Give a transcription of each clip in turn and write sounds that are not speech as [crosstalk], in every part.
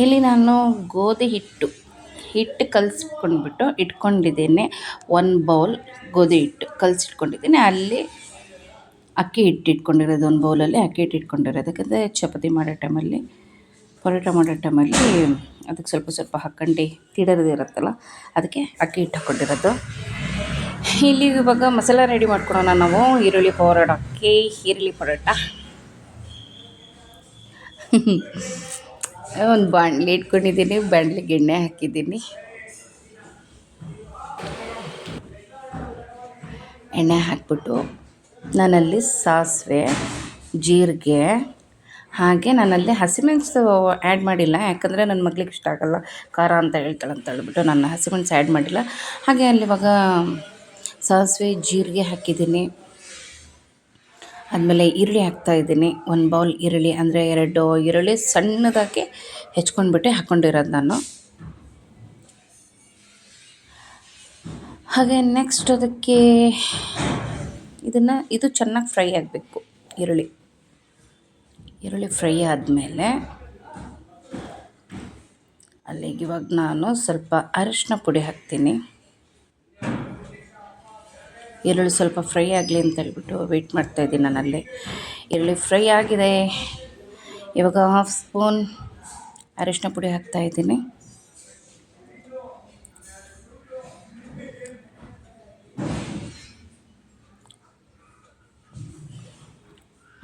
ಇಲ್ಲಿ ನಾನು ಗೋಧಿ ಹಿಟ್ಟು ಹಿಟ್ಟು ಕಲಸ್ಕೊಂಡ್ಬಿಟ್ಟು ಇಟ್ಕೊಂಡಿದ್ದೇನೆ. ಒಂದು ಬೌಲ್ ಗೋಧಿ ಹಿಟ್ಟು ಕಲಸಿಟ್ಕೊಂಡಿದ್ದೀನಿ. ಅಲ್ಲಿ ಅಕ್ಕಿ ಹಿಟ್ಟು ಇಟ್ಕೊಂಡಿರೋದು ಒಂದು ಬೌಲಲ್ಲಿ ಅಕ್ಕಿ ಹಿಟ್ಟು ಇಟ್ಕೊಂಡಿರೋದು ಯಾಕಂದರೆ ಚಪಾತಿ ಮಾಡೋ ಟೈಮಲ್ಲಿ ಪರೋಟ ಮಾಡೋ ಟೈಮಲ್ಲಿ ಅದಕ್ಕೆ ಸ್ವಲ್ಪ ಸ್ವಲ್ಪ ಹಾಕ್ಕೊಂಡು ತಿಡೋದು ಇರುತ್ತಲ್ಲ, ಅದಕ್ಕೆ ಅಕ್ಕಿ ಹಿಟ್ಟು ಹಾಕ್ಕೊಂಡಿರೋದು ಇಲ್ಲಿ ಇವಾಗ ಮಸಾಲ ರೆಡಿ ಮಾಡ್ಕೊಳೋಣ ನಾವು. ಈರುಳ್ಳಿ ಪರೋಟ ಅಕ್ಕಿ ಈರುಳ್ಳಿ ಪರೋಟ. [laughs] ಒಂದು ಬಾಣಲಿ ಇಟ್ಕೊಂಡಿದ್ದೀನಿ ಬಾಣಲಿಗೆ ಎಣ್ಣೆ ಹಾಕಿದ್ದೀನಿ. ಎಣ್ಣೆ ಹಾಕ್ಬಿಟ್ಟು ನಾನಲ್ಲಿ ಸಾಸಿವೆ, ಜೀರಿಗೆ, ಹಾಗೆ ನಾನಲ್ಲಿ ಹಸಿಮೆಣಸು ಆ್ಯಡ್ ಮಾಡಿಲ್ಲ, ಯಾಕಂದರೆ ನನ್ನ ಮಗ್ಳಿಗೆ ಇಷ್ಟ ಆಗಲ್ಲ, ಖಾರ ಅಂತ ಹೇಳ್ತಾಳೆ ಅಂತ ಹೇಳ್ಬಿಟ್ಟು ನಾನು ಹಸಿಮೆಣಸು ಆ್ಯಡ್ ಮಾಡಿಲ್ಲ. ಹಾಗೆ ಅಲ್ಲಿ ಇವಾಗ ಸಾಸಿವೆ, ಜೀರಿಗೆ ಹಾಕಿದ್ದೀನಿ. ಆದಮೇಲೆ ಈರುಳ್ಳಿ ಹಾಕ್ತಾ ಇದ್ದೀನಿ. ಒಂದು ಬೌಲ್ ಈರುಳ್ಳಿ, ಅಂದರೆ ಎರಡು ಈರುಳ್ಳಿ ಸಣ್ಣದಾಗಿ ಹೆಚ್ಕೊಂಡ್ಬಿಟ್ಟೆ ಹಾಕ್ಕೊಂಡಿರೋದು ನಾನು. ಹಾಗೆ ನೆಕ್ಸ್ಟ್ ಅದಕ್ಕೆ ಇದನ್ನು, ಇದು ಚೆನ್ನಾಗಿ ಫ್ರೈ ಆಗಬೇಕು, ಈರುಳ್ಳಿ. ಈರುಳ್ಳಿ ಫ್ರೈ ಆದಮೇಲೆ ಅಲ್ಲಿಗೆ ಇವಾಗ ನಾನು ಸ್ವಲ್ಪ ಅರಿಶಿನ ಪುಡಿ ಹಾಕ್ತೀನಿ. ಈರುಳ್ಳಿ ಸ್ವಲ್ಪ ಫ್ರೈ ಆಗಲಿ ಅಂತ ಹೇಳ್ಬಿಟ್ಟು ವೆಯ್ಟ್ ಮಾಡ್ತಾಯಿದ್ದೀನಿ ನಾನು ಅಲ್ಲಿ ಈರುಳ್ಳಿ ಫ್ರೈ ಆಗಿದೆ. ಇವಾಗ ಹಾಫ್ ಸ್ಪೂನ್ ಅರಿಶಿನ ಪುಡಿ ಹಾಕ್ತಾಯಿದ್ದೀನಿ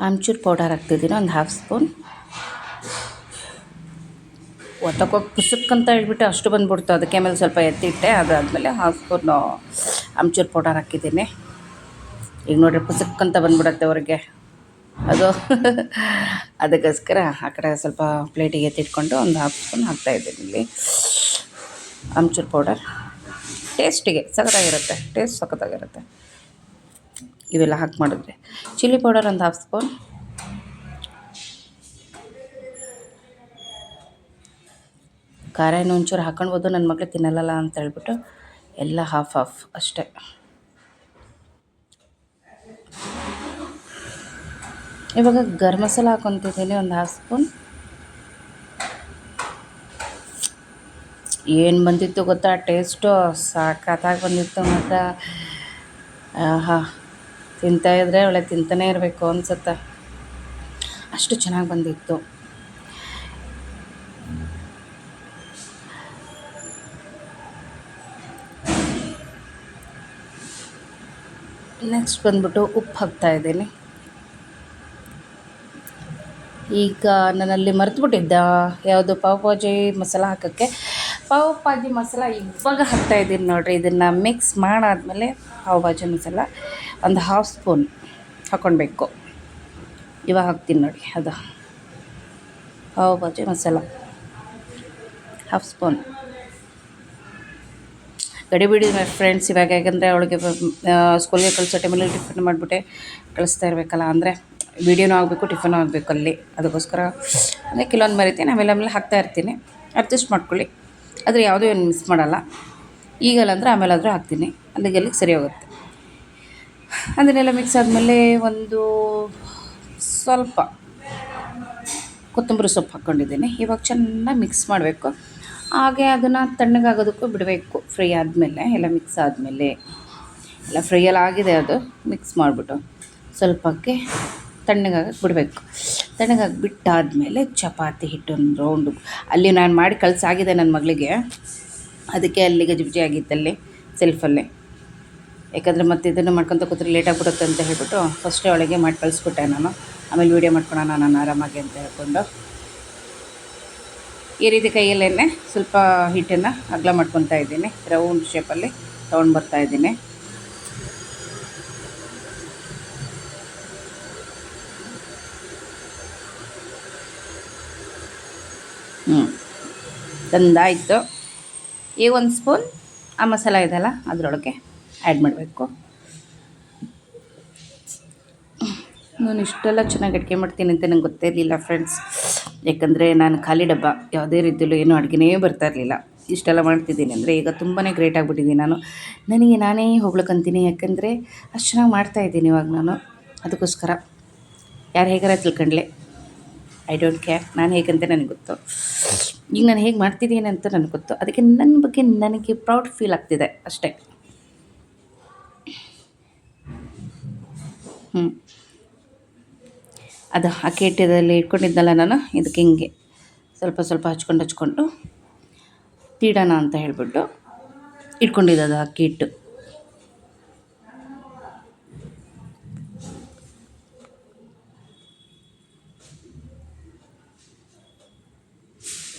ಆಮ್ಚೂರ್ ಪೌಡರ್ ಹಾಕ್ತಿದ್ದೀನಿ ಒಂದು ಹಾಫ್ ಸ್ಪೂನ್ ಒತ್ತಕ್ಕೋಗಿ ಪುಸುಕ್ ಅಂತ ಹೇಳ್ಬಿಟ್ಟು ಅಷ್ಟು ಬಂದುಬಿಡ್ತು. ಅದಕ್ಕೆ ಆಮೇಲೆ ಸ್ವಲ್ಪ ಎತ್ತಿಟ್ಟೆ, ಅದಾದಮೇಲೆ ಹಾಫ್ ಸ್ಪೂನ್ ಆಮ್ಚೂರ್ ಪೌಡರ್ ಹಾಕಿದ್ದೀನಿ. ಈಗ ನೋಡಿರಿ ಪುಸಕ್ಕಂತ ಬಂದ್ಬಿಡತ್ತೆ ಅವ್ರಿಗೆ. ಅದು [laughs] ಅದಕ್ಕೋಸ್ಕರ ಆ ಕಡೆ ಸ್ವಲ್ಪ ಪ್ಲೇಟಿಗೆ ಎತ್ತಿಟ್ಕೊಂಡು ಒಂದು ಹಾಫ್ ಸ್ಪೂನ್ ಹಾಕ್ತಾಯಿದ್ದೀನಿ ಇಲ್ಲಿ. ಆಮ್ಚೂರ್ ಪೌಡರ್. ಟೇಸ್ಟಿಗೆ ಸಖತ್ತಾಗಿರುತ್ತೆ. ಟೇಸ್ಟ್ ಸಖತ್ತಾಗಿರುತ್ತೆ. ಇವೆಲ್ಲ ಹಾಕಿ ಮಾಡಿದ್ರೆ. ಚಿಲ್ಲಿ ಪೌಡರ್ ಒಂದು ಹಾಫ್ ಸ್ಪೂನ್ ಖಾರ ಏನು ಒಂಚೂರು ಹಾಕ್ಕೊಳ್ಬೋದು ನನ್ನ ಮಗಳು ತಿನ್ನಲ್ಲ ಅಂತ ಹೇಳ್ಬಿಟ್ಟು ಎಲ್ಲ ಹಾಫ್ ಹಾಫ್ ಅಷ್ಟೇ. ಇವಾಗ ಗರಂ ಮಸಾಲ ಹಾಕೊತಿದ್ದೀನಿ ಒಂದು ಹಾಫ್ ಸ್ಪೂನ್ ಏನು ಬಂದಿತ್ತು ಗೊತ್ತಾ? ಟೇಸ್ಟು ಸಾಕತ್ತಾಗಿ ಬಂದಿತ್ತು ಮತ್ತು ಆಹಾ ತಿಂತಾಯಿದ್ರೆ ಒಳ್ಳೆ ತಿಂತಾನೇ ಇರಬೇಕು ಅನ್ಸುತ್ತೆ. ಅಷ್ಟು ಚೆನ್ನಾಗಿ ಬಂದಿತ್ತು. ನೆಕ್ಸ್ಟ್ ಬಂದ್ಬಿಟ್ಟು ಉಪ್ಪು ಹಾಕ್ತಾ ಇದ್ದೀನಿ. ಈಗ ನನ್ನಲ್ಲಿ ಮರೆತುಬಿಟ್ಟಿದ್ದ ಯಾವುದು ಪಾವ್ ಭಾಜಿ ಮಸಾಲ ಹಾಕೋಕ್ಕೆ. ಪಾವ್ ಭಾಜಿ ಮಸಾಲ ಇವಾಗ ಹಾಕ್ತಾಯಿದ್ದೀನಿ ನೋಡಿರಿ, ಇದನ್ನು ಮಿಕ್ಸ್ ಮಾಡಾದಮೇಲೆ ಪಾವ್ ಭಾಜಿ ಮಸಾಲ ಒಂದು ಹಾಫ್ ಸ್ಪೂನ್ ಹಾಕ್ಕೊಳ್ಬೇಕು. ಇವಾಗ ಹಾಕ್ತೀನಿ ನೋಡಿ, ಅದು ಪಾವ್ ಭಾಜಿ ಮಸಾಲ. ಹಾಫ್ ಸ್ಪೂನ್ ಗಡಿಬಿಡಿ ಫ್ರೆಂಡ್ಸ್, ಇವಾಗ ಯಾಕಂದರೆ ಅವಳಿಗೆ ಸ್ಕೂಲ್ಗೆ ಕಳಿಸೋ ಟೈಮಲ್ಲಿ ಟಿಫನ್ ಮಾಡಿಬಿಟ್ಟೆ. ಕಳಿಸ್ತಾ ಇರಬೇಕಲ್ಲ, ಅಂದರೆ ವೀಡಿಯೋನೂ ಆಗಬೇಕು, ಟಿಫನು ಆಗಬೇಕು ಅಲ್ಲಿ. ಅದಕ್ಕೋಸ್ಕರ, ಅಂದರೆ ಕೆಲವೊಂದು ಮರಿತೀನಿ ಆಮೇಲೆ ಆಮೇಲೆ ಹಾಕ್ತಾ ಇರ್ತೀನಿ. ಅಡ್ಜಸ್ಟ್ ಮಾಡ್ಕೊಳ್ಳಿ. ಆದರೆ ಯಾವುದೂ ಏನು ಮಿಸ್ ಮಾಡೋಲ್ಲ. ಈಗಲ್ಲ ಅಂದರೆ ಆಮೇಲಾದರೂ ಹಾಕ್ತೀನಿ. ಅಲ್ಲಿಗೆ ಅಲ್ಲಿಗೆ ಸರಿ ಹೋಗುತ್ತೆ. ಅದನ್ನೆಲ್ಲ ಮಿಕ್ಸ್ ಆದಮೇಲೆ ಒಂದು ಸ್ವಲ್ಪ ಕೊತ್ತಂಬರಿ ಸೊಪ್ಪು ಹಾಕ್ಕೊಂಡಿದ್ದೀನಿ. ಇವಾಗ ಚೆನ್ನಾಗಿ ಮಿಕ್ಸ್ ಮಾಡಬೇಕು. ಹಾಗೆ ಅದನ್ನು ತಣ್ಣಗಾಗೋದಕ್ಕೂ ಬಿಡಬೇಕು. ಫ್ರೈ ಆದಮೇಲೆ, ಎಲ್ಲ ಮಿಕ್ಸ್ ಆದಮೇಲೆ. ಎಲ್ಲ ಫ್ರೈಯಲ್ಲಿ ಆಗಿದೆ ಅದು ಮಿಕ್ಸ್ ಮಾಡಿಬಿಟ್ಟು ಸ್ವಲ್ಪಕ್ಕೆ ತಣ್ಣಗಾಗಕ್ಕೆ ಬಿಡಬೇಕು. ತಣ್ಣಗಾಗಿ ಬಿಟ್ಟಾದಮೇಲೆ ಚಪಾತಿ ಹಿಟ್ಟೊಂದು ರೌಂಡು ಅಲ್ಲಿ ನಾನು ಮಾಡಿ ಕಳಿಸಾಗಿದೆ ನನ್ನ ಮಗಳಿಗೆ. ಅದಕ್ಕೆ ಅಲ್ಲಿ ಗಜಿಬಿಜಿ ಆಗಿತ್ತಲ್ಲಿ ಸೆಲ್ಫಲ್ಲೇ ಯಾಕಂದರೆ ಮತ್ತೆ ಇದನ್ನು ಮಾಡ್ಕೊತ ಕೂತ್ರೆ ಲೇಟ್ ಆಗಿಬಿಡುತ್ತೆ ಅಂತ ಹೇಳ್ಬಿಟ್ಟು ಫಸ್ಟೇ ಒಳಗೆ ಮಾಡಿ ಕಳಿಸ್ಬಿಟ್ಟೆ ನಾನು. ಆಮೇಲೆ ವೀಡಿಯೋ ಮಾಡ್ಕೊಳೋಣ, ನಾನು ಆರಾಮಾಗಿ ಅಂತ ಹೇಳ್ಕೊಂಡು. ಈ ರೀತಿ ಕೈಯಲ್ಲೇ ಸ್ವಲ್ಪ ಹಿಟ್ಟನ್ನು ಅಗಲ ಮಾಡ್ಕೊತಾ ಇದ್ದೀನಿ. ರೌಂಡ್ ಶೇಪಲ್ಲಿ ತೊಗೊಂಡು ಬರ್ತಾಯಿದ್ದೀನಿ ಹ್ಞೂ ತಂದಾಯಿತು. ಈಗ ಒಂದು ಸ್ಪೂನ್ ಆ ಮಸಾಲ ಇದೆಲ್ಲ ಅದರೊಳಗೆ ಆ್ಯಡ್ ಮಾಡಬೇಕು. ನಾನು ಇಷ್ಟೆಲ್ಲ ಚೆನ್ನಾಗಿ ಅಡುಗೆ ಮಾಡ್ತೀನಿ ಅಂತ ನಂಗೆ ಗೊತ್ತೇ ಇರಲಿಲ್ಲ ಫ್ರೆಂಡ್ಸ್ ಯಾಕಂದರೆ ನಾನು ಖಾಲಿ ಡಬ್ಬ ಯಾವುದೇ ರೀತಿಯಲ್ಲೂ ಏನೂ ಅಡುಗೆನೇ ಬರ್ತಾ ಇರಲಿಲ್ಲ. ಇಷ್ಟೆಲ್ಲ ಮಾಡ್ತಿದ್ದೀನಿ ಅಂದರೆ ಈಗ ತುಂಬಾ ಗ್ರೇಟ್ ಆಗಿಬಿಟ್ಟಿದ್ದೀನಿ ನಾನು. ನನಗೆ ನಾನೇ ಹೊಗ್ಳಕ್ಕಂತೀನಿ ಯಾಕಂದರೆ ಅಷ್ಟು ಚೆನ್ನಾಗಿ ಮಾಡ್ತಾಯಿದ್ದೀನಿ ಇವಾಗ ನಾನು. ಅದಕ್ಕೋಸ್ಕರ ಯಾರು ಹೇಗಾರ ತಿಳ್ಕೊಂಡ್ಲೆ. ಐ ಡೋಂಟ್ ಕೇರ್ ನಾನು ಹೇಗಂತ ನನಗೆ ಗೊತ್ತು. ಈಗ ನಾನು ಹೇಗೆ ಮಾಡ್ತಿದ್ದೀನಿ ಅಂತ ನನಗೆ ಗೊತ್ತು. ಅದಕ್ಕೆ ನನ್ನ ಬಗ್ಗೆ ನನಗೆ ಪ್ರೌಡ್ ಫೀಲ್ ಆಗ್ತಿದೆ ಅಷ್ಟೇ. ಹ್ಞೂ ಅದು ಅಕ್ಕಿ ಹಿಟ್ಟಿದಲ್ಲಿ ಇಟ್ಕೊಂಡಿದ್ದಲ್ಲ ನಾನು, ಇದಕ್ಕೆ ಹಿಂಗೆ ಸ್ವಲ್ಪ ಸ್ವಲ್ಪ ಹಚ್ಕೊಂಡು ಹಚ್ಕೊಂಡು ತೀಡೋಣ ಅಂತ ಹೇಳಿಬಿಟ್ಟು ಇಟ್ಕೊಂಡಿದ್ದದು ಅಕ್ಕಿ ಹಿಟ್ಟು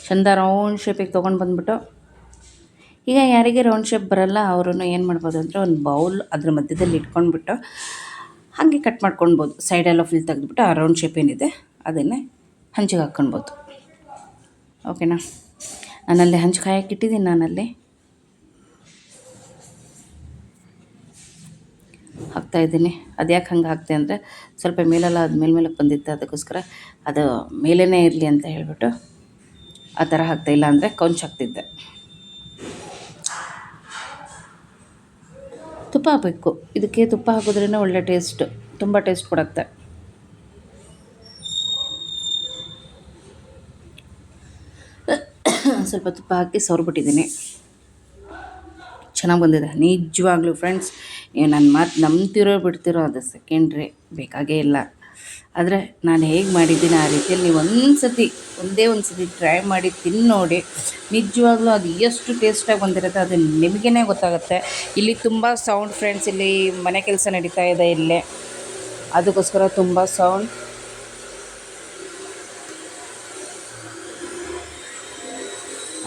ಚಂದ ರೌಂಡ್ ಶೇಪಿಗೆ ತೊಗೊಂಡು ಬಂದ್ಬಿಟ್ಟು, ಈಗ ಯಾರಿಗೆ ರೌಂಡ್ ಶೇಪ್ ಬರಲ್ಲ ಅವರು ಏನು ಮಾಡ್ಬೋದು ಅಂದರೆ ಒಂದು ಬೌಲ್ ಅದ್ರ ಮಧ್ಯದಲ್ಲಿ ಇಟ್ಕೊಂಡ್ಬಿಟ್ಟು ಹಾಗೆ ಕಟ್ ಮಾಡ್ಕೊಳ್ಬೋದು. ಸೈಡೆಲ್ಲ ಫುಲ್ ತೆಗೆದ್ಬಿಟ್ಟು ಆ ರೌಂಡ್ ಶೇಪ್ ಏನಿದೆ, ಅದನ್ನೇ ಹಂಚಿಗೆ ಹಾಕ್ಕೊಳ್ಬೋದು. ಓಕೆನಾ ನಾನಲ್ಲಿ ಹಂಚು ಕಾಯಕ್ಕೆ ಇಟ್ಟಿದ್ದೀನಿ, ನಾನಲ್ಲಿ ಹಾಕ್ತಾ ಇದ್ದೀನಿ. ಅದು ಯಾಕೆ ಹಂಗೆ ಹಾಕ್ತೆ ಅಂದರೆ ಸ್ವಲ್ಪ ಮೇಲೆಲ್ಲ ಅದು ಮೇಲ್ಮೇಲೆ ಮೇಲೆ ಬಂದಿತ್ತು, ಅದಕ್ಕೋಸ್ಕರ ಅದು ಮೇಲೇ ಇರಲಿ ಅಂತ ಹೇಳಿಬಿಟ್ಟು ಆ ಥರ ಹಾಕ್ತಾ ಇಲ್ಲ ಅಂದರೆ ಕೊಂಚ ಹಾಕ್ತಿದ್ದೆ. ತುಪ್ಪ ಹಾಕಬೇಕು ಇದಕ್ಕೆ ತುಪ್ಪ ಹಾಕೋದ್ರಿಂದ ಒಳ್ಳೆ ಟೇಸ್ಟ್, ತುಂಬ ಟೇಸ್ಟ್ ಕೊಡುತ್ತೆ. ಸ್ವಲ್ಪ ತುಪ್ಪ ಹಾಕಿ ಸವರ್ಬಿಟ್ಟಿದ್ದೀನಿ. ಚೆನ್ನಾಗಿ ಬಂದಿದೆ. ನಿಜವಾಗ್ಲೂ ಫ್ರೆಂಡ್ಸ್ ನನ್ನ ಮಾತು ನಂಬ್ತಿರೋ ಬಿಡ್ತಿರೋ ಅದು ಸೆಕೆಂಡ್ರಿ ಬೇಕಾಗೇ ಇಲ್ಲ. ಆದರೆ ನಾನು ಹೇಗೆ ಮಾಡಿದ್ದೀನಿ ಆ ರೀತಿಯಲ್ಲಿ ನೀವು ಒಂದು ಸತಿ ಒಂದೇ ಒಂದು ಸತಿ ಟ್ರೈ ಮಾಡಿ ತಿಂದು ನೋಡಿ. ನಿಜವಾಗ್ಲೂ ಅದು ಎಷ್ಟು ಟೇಸ್ಟಾಗಿ ಬಂದಿರುತ್ತೆ ಅದು ನಿಮಗೇ ಗೊತ್ತಾಗುತ್ತೆ. ಇಲ್ಲಿ ತುಂಬ ಸೌಂಡ್ ಫ್ರೆಂಡ್ಸ್ ಇಲ್ಲಿ ಮನೆ ಕೆಲಸ ನಡೀತಾ ಇದೆ ಇಲ್ಲೇ. ಅದಕ್ಕೋಸ್ಕರ ತುಂಬ ಸೌಂಡ್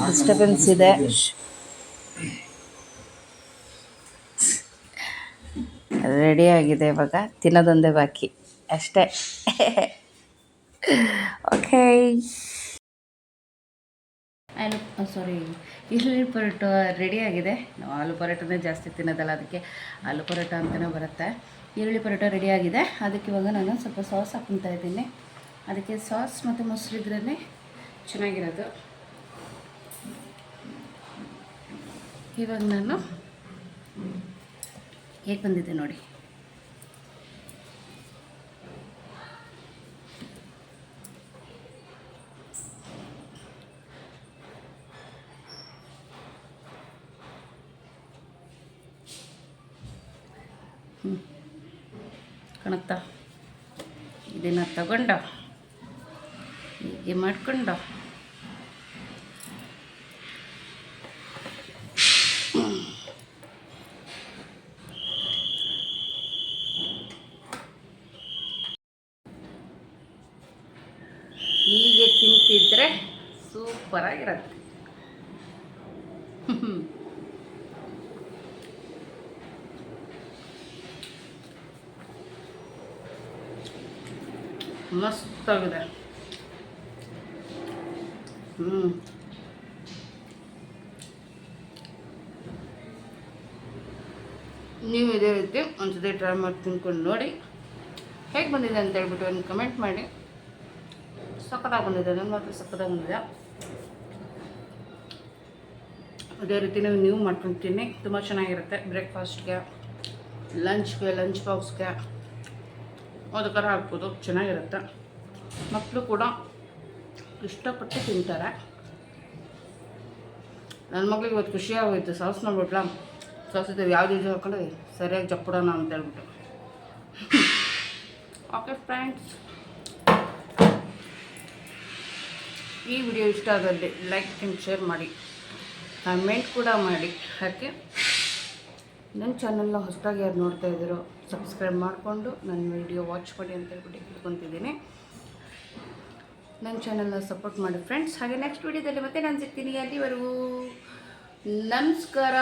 ಡಿಸ್ಟರ್ಬೆನ್ಸ್ ಇದೆ. ರೆಡಿ ಆಗಿದೆ ಇವಾಗ. ತಿನ್ನೋದೊಂದೇ ಬಾಕಿ. ಅಷ್ಟೇ. [laughs] ಓಕೆ ಆಲೂ ಸಾರಿ ಈರುಳ್ಳಿ ಪರೋಟ ರೆಡಿ ಆಗಿದೆ. ನಾವು ಆಲೂ ಪರೋಟನೇ ಜಾಸ್ತಿ ತಿನ್ನೋದಲ್ಲ ಅದಕ್ಕೆ ಆಲೂ ಪರೋಟ ಅಂತಲೇ ಬರುತ್ತೆ. ಈರುಳ್ಳಿ ಪರೋಟ ರೆಡಿ ಆಗಿದೆ. ಅದಕ್ಕೆ ಇವಾಗ ನಾನು ಸ್ವಲ್ಪ ಸಾಸ್ ಹಾಕ್ಕೊತಾ ಇದ್ದೀನಿ. ಅದಕ್ಕೆ ಸಾಸ್ ಮತ್ತು ಮೊಸರು ಇದ್ರೇ ಚೆನ್ನಾಗಿರೋದು. ಇವಾಗ ನಾನು ಹೇಗೆ ಬಂದಿದೆ ನೋಡಿ. ಕಾಣುತ್ತಾ? ಇದನ್ನು ತಗೊಂಡು ಹೀಗೆ ಮಾಡಿಕೊಂಡು. ಹೀಗೆ ತಿಂತಿದ್ರೆ ಸೂಪರಾಗಿರುತ್ತೆ. ಮಸ್ತಾಗಿದೆ ಹ್ಞೂ ನೀವು ಇದೇ ರೀತಿ ಒಂದ್ಸತಿ ಟ್ರೈ ಮಾಡಿ ತಿನ್ಕೊಂಡು ನೋಡಿ. ಹೇಗೆ ಬಂದಿದೆ ಅಂತ ಹೇಳ್ಬಿಟ್ಟು ಒಂದು ಕಮೆಂಟ್ ಮಾಡಿ. ಸಕ್ಕತ್ತಾಗಿ ಬಂದಿದೆ ನನ್ನ ಮಾತ್ರ ಸಕ್ಕತ್ತಾಗಿ ಬಂದಿದೆ. ಅದೇ ರೀತಿ ನೀವು ನೀವು ತಿನ್ನಿ, ತುಂಬ ಚೆನ್ನಾಗಿರುತ್ತೆ. ಬ್ರೇಕ್ಫಾಸ್ಟ್ಗೆ ಲಂಚ್ಗೆ ಲಂಚ್ ಬಾಕ್ಸ್ಗೆ ಅದಕ್ಕಾರ ಹಾಕ್ಬೋದು, ಚೆನ್ನಾಗಿರುತ್ತೆ. ಮಕ್ಕಳು ಕೂಡ ಇಷ್ಟಪಟ್ಟು ತಿಂತಾರೆ. ನನ್ನ ಮಗಳಿಗೆ ಇವತ್ತು ಖುಷಿಯಾಗೋಯ್ತು ಸಾಸ್ ನೋಡ್ಬಿಟ್ಲ ಸಾಸ್ ಇದ್ದಾವೆ ಯಾವ್ದು ಯೂಸ್ ಹಾಕೊಂಡು? ಸರಿಯಾಗಿ ಜಪ್ಪಡೋಣ ಅಂತ ಹೇಳ್ಬಿಟ್ಟು. ಓಕೆ ಫ್ರೆಂಡ್ಸ್ ಈ ವಿಡಿಯೋ ಇಷ್ಟ ಆದಲ್ಲಿ ಲೈಕ್ ಆ್ಯಂಡ್ ಶೇರ್ ಮಾಡಿ. ಕಮೆಂಟ್ ಕೂಡ ಮಾಡಿ. ಹಾಗೆ ನನ್ನ ಚಾನಲ್ನ ಹೊಸದಾಗಿ ಯಾರು ನೋಡ್ತಾ ಇದ್ದೀರೋ ಸಬ್ಸ್ಕ್ರೈಬ್ ಮಾಡಿಕೊಂಡು ನನ್ನ ವಿಡಿಯೋ ವಾಚ್ ಮಾಡಿ ಅಂತ ಹೇಳ್ಬಿಟ್ಟು ಇಟ್ಕೊತಿದ್ದೀನಿ ನನ್ನ ಚಾನಲ್ನ ಸಪೋರ್ಟ್ ಮಾಡಿ ಫ್ರೆಂಡ್ಸ್ ಹಾಗೆ ನೆಕ್ಸ್ಟ್ ವಿಡಿಯೋದಲ್ಲಿ ಮತ್ತೆ ನಾನು ಸಿಗ್ತೀನಿ. ಅಲ್ಲಿವರೆಗೂ ನಮಸ್ಕಾರ.